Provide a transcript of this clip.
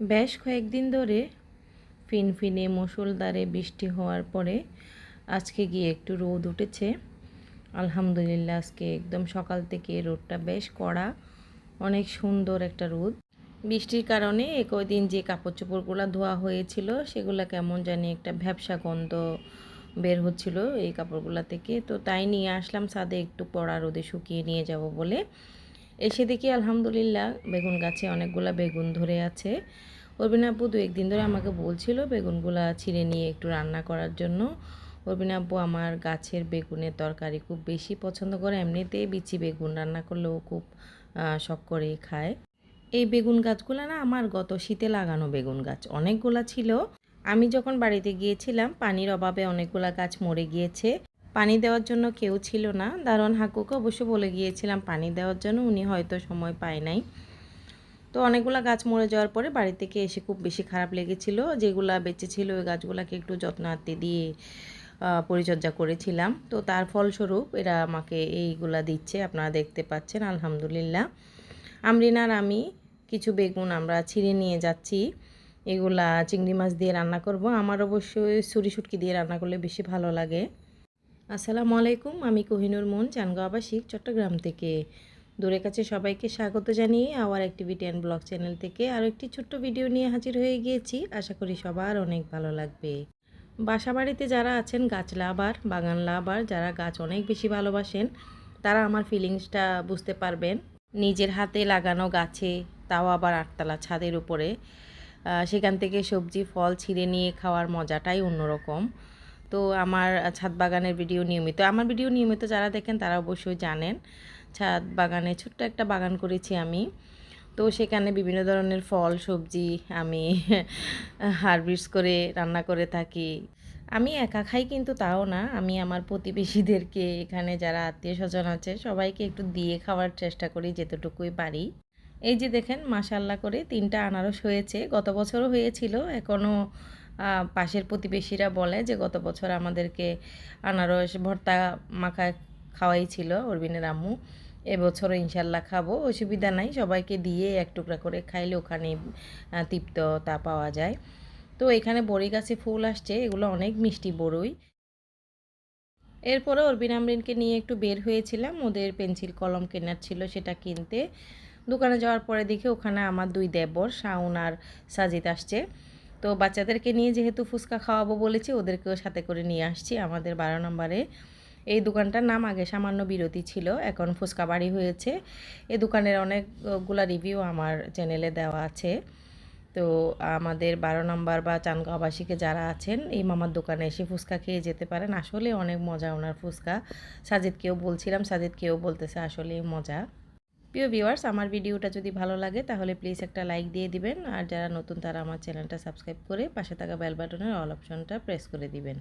বেশ কয়েকদিন ধরে ফিনফিনে মুষলধারে বৃষ্টি হওয়ার পরে আজকে গিয়ে একটু রোদ উঠেছে। আলহামদুলিল্লাহ, আজকে একদম সকাল থেকে রোদটা বেশ কড়া, অনেক সুন্দর একটা রোদ। বৃষ্টির কারণে কয়দিন যে কাপড় চোপড়গুলো ধোয়া হয়েছিল, সেগুলো কেমন জানি একটা ভ্যাবসা গন্ধ বের হচ্ছিল এই কাপড়গুলো থেকে। তো তাই নিয়ে আসলাম, ছাদে একটু পড়া রোদে শুকিয়ে নিয়ে যাব বলে। এসে দেখি আলহামদুলিল্লাহ বেগুন গাছে অনেকগুলা বেগুন ধরে আছে। অরবিন আব্বু দু একদিন ধরে আমাকে বলছিল বেগুনগুলা ছিঁড়ে নিয়ে একটু রান্না করার জন্য। অরবিন আব্বু আমার গাছের বেগুনের তরকারি খুব বেশি পছন্দ করে, এমনিতেই বিচি বেগুন রান্না করলেও খুব শখ করে খায়। এই বেগুন গাছগুলো না আমার গত শীতে লাগানো বেগুন গাছ, অনেকগুলা ছিল। আমি যখন বাড়িতে গিয়েছিলাম, পানির অভাবে অনেকগুলা গাছ মরে গিয়েছে। পানি দেওয়ার জন্য কেউ ছিল না। দারোয়ান হাকুকে অবশ্য বলে গিয়েছিলাম পানি দেওয়ার জন্য, উনি হয়তো সময় পায় নাই। তো অনেকগুলো গাছ মরে যাওয়ার পরে বাড়ি থেকে এসে খুব বেশি খারাপ লেগেছিল। যেগুলা বেঁচে ছিল, ওই গাছগুলাকে একটু যত্ন আত্তে দিয়ে পরিচর্যা করেছিলাম। তো তার ফলস্বরূপ এরা আমাকে এইগুলা দিচ্ছে, আপনারা দেখতে পাচ্ছেন, আলহামদুলিল্লাহ। আমরিনার আমি কিছু বেগুন আমরা ছিঁড়ে নিয়ে যাচ্ছি। এগুলা চিংড়ি মাছ দিয়ে রান্না করব। আমার অবশ্যই ছুরি শুটকি দিয়ে রান্না করলে বেশি ভালো লাগে। আসসালামু আলাইকুম, আমি কোহিনুর মন চানগাঁও আবাসিক, চট্টগ্রাম থেকে। দূরে কাছে সবাইকে স্বাগত জানিয়ে our activity and blog channel থেকে আরও একটি ছোট্ট ভিডিও নিয়ে হাজির হয়ে গিয়েছি। আশা করি সবার অনেক ভালো লাগবে। বাসা বাড়িতে যারা আছেন, গাছ লাভার, বাগান লাভার, যারা গাছ অনেক বেশি ভালোবাসেন, তারা আমার ফিলিংসটা বুঝতে পারবেন। নিজের হাতে লাগানো গাছে, তাও আবার আটতলা ছাদের উপরে। সেখান থেকে সবজি, ফল ছিঁড়ে নিয়ে খাওয়ার মজাটাই অন্যরকম। তো আমার ছাদ বাগানের ভিডিও নিয়মিত, আমার ভিডিও নিয়মিত যারা দেখেন তারা অবশ্যই জানেন। ছাদ বাগানে ছোট্ট একটা বাগান করেছি আমি। তো সেখানে বিভিন্ন ধরনের ফল, সবজি আমি হারভেস্ট করে, রান্না করে থাকি। আমি একা খাই কিন্তু তাও না, আমি আমার প্রতিবেশীদেরকে এখানে যারা আত্মীয় স্বজন আছে সবাইকে একটু দিয়ে খাওয়ার চেষ্টা করি যেতটুকুই পারি। এই যে দেখেন মাশাল্লাহ করে তিনটা আনারস হয়েছে, গত বছরও হয়েছিল, এখনও পাশের প্রতিবেশীরা বলে যে গত বছর আমাদেরকে আনারস ভর্তা মাখা খাওয়াই ছিল অরবিনের আম্মু। এবছরও ইনশাল্লাহ খাব অসুবিধা নাই সবাইকে দিয়ে এক টুকরা করে খাইলে ওখানে আহ, তৃপ্ততা পাওয়া যায়। তো এখানে বড়ি গাছে ফুল আসছে এগুলো অনেক মিষ্টি বড়ই। এরপরে অরবিন আমরিনকে নিয়ে একটু বের হয়েছিলাম ওদের পেন্সিল কলম কেনার ছিল সেটা কিনতে। দোকানে যাওয়ার পরে দেখি ওখানে আমার দুই দেবর শাওন আর সাজিদ আসছে। তো বাচ্চাদেরকে নিয়ে যেহেতু ফুচকা খাওয়াবো বলেছি, ওদেরকেও সাথে করে নিয়ে আসছি আমাদের বারো নম্বরে। এই দোকানটার নাম আগে সামান্য বিরতি ছিল, এখন ফুচকা বাড়ি হয়েছে। এই দোকানের অনেকগুলা রিভিউ আমার চ্যানেলে দেওয়া আছে। তো আমাদের বারো নম্বর বা চানগাঁওবাসীকে যারা আছেন, এই মামার দোকানে এসে ফুচকা খেয়ে যেতে পারেন। আসলে অনেক মজা ওনার ফুচকা। সাজিদকেও বলছিলাম সাজিদকেও বলতেছে আসলে মজা। প্রিয় ভিউয়ার্স আমার ভিডিওটা যদি ভালো লাগে, তাহলে প্লিজ একটা লাইক দিয়ে দিবেন। আর যারা নতুন, তারা আমার চ্যানেলটা সাবস্ক্রাইব করে পাশে থাকা বেল বাটনের অল অপশনটা প্রেস করে দিবেন।